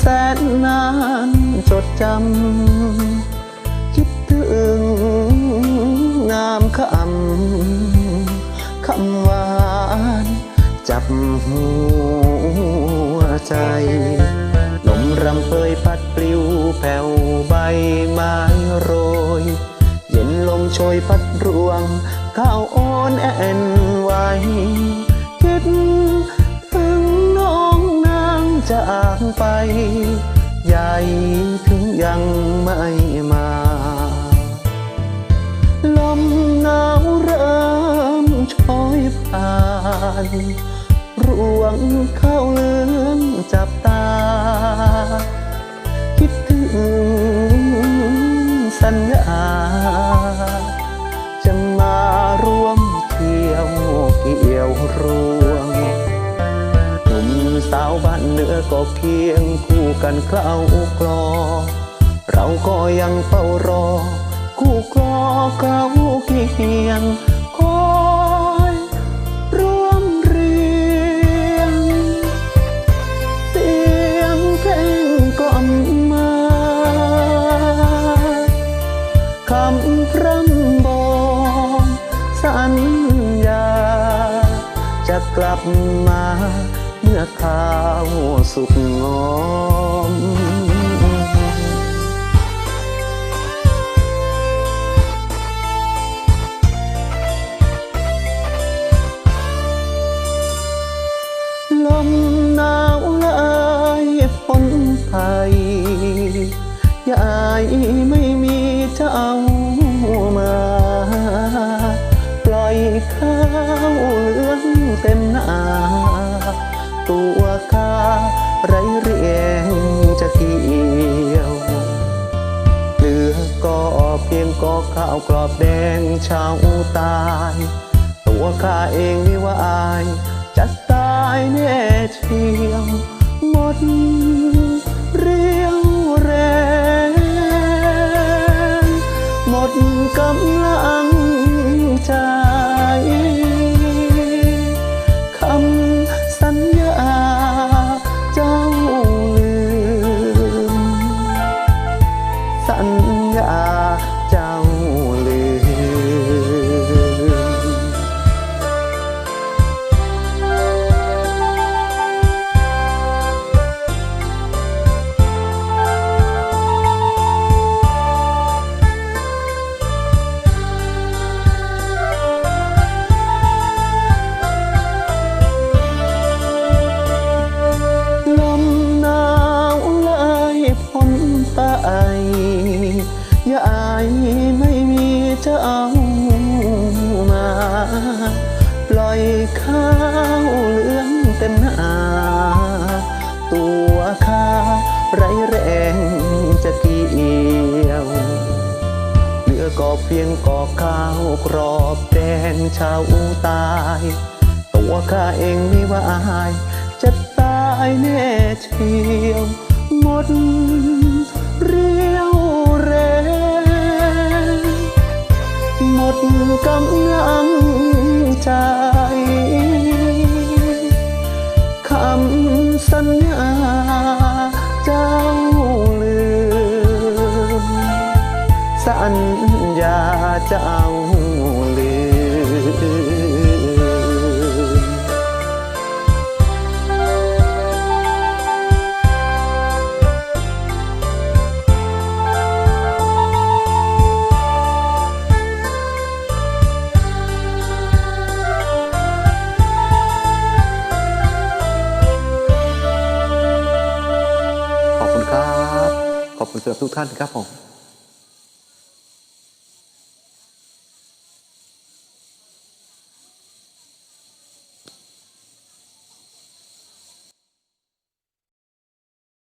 แสนนานจดจำ คิดถึงงามคำคำหวาน จับหัวใจลมรำเปยพัดปลิวแผ่วใบไม้โรย เย็นลมโชยพัดรวงข้าวอ่อนแอนไหวคิดางจากไป ใหญ่ถึงยังไม่มา ลมหนาวเริ่มโชยผ่านรวงเข้าเลืองจับตา คิดถึงสัญญา จะมาร่วมเที่ยวเกี่ยวรวงหนุ่ม สาวบ้านเหนือก็เคียงคู่กันเคล้ากลอ เราก็ยังเฝ้ารอ คู่คลอเคล้าเคียงคอยร่วมเรียง เสียงเพลงกล่อมมาคำพร่ำบอกสัญญาจะกลับมา เมื่อข้าวสุกงอม ลมหนาวลายฝนไทยยายไม่ ตัวข้าไรเรียงจะเกี่ยว เหลือก็เพียงก็ข้าวกรอบแดงชาวตาย ตัวข้าเองไม่ว่าอาย จะตายแน่เชียวหมดเรียวแรงหมดกำลัง ญ เพียงก่อข้าวกรอบแดงชาวตาย ตัวข้าเองไม่ว่าอาย จะตายแน่เชียว หมด เจ้าลืมขอบคุณครับ ขอบคุณสำหรับทุกท่านครับผม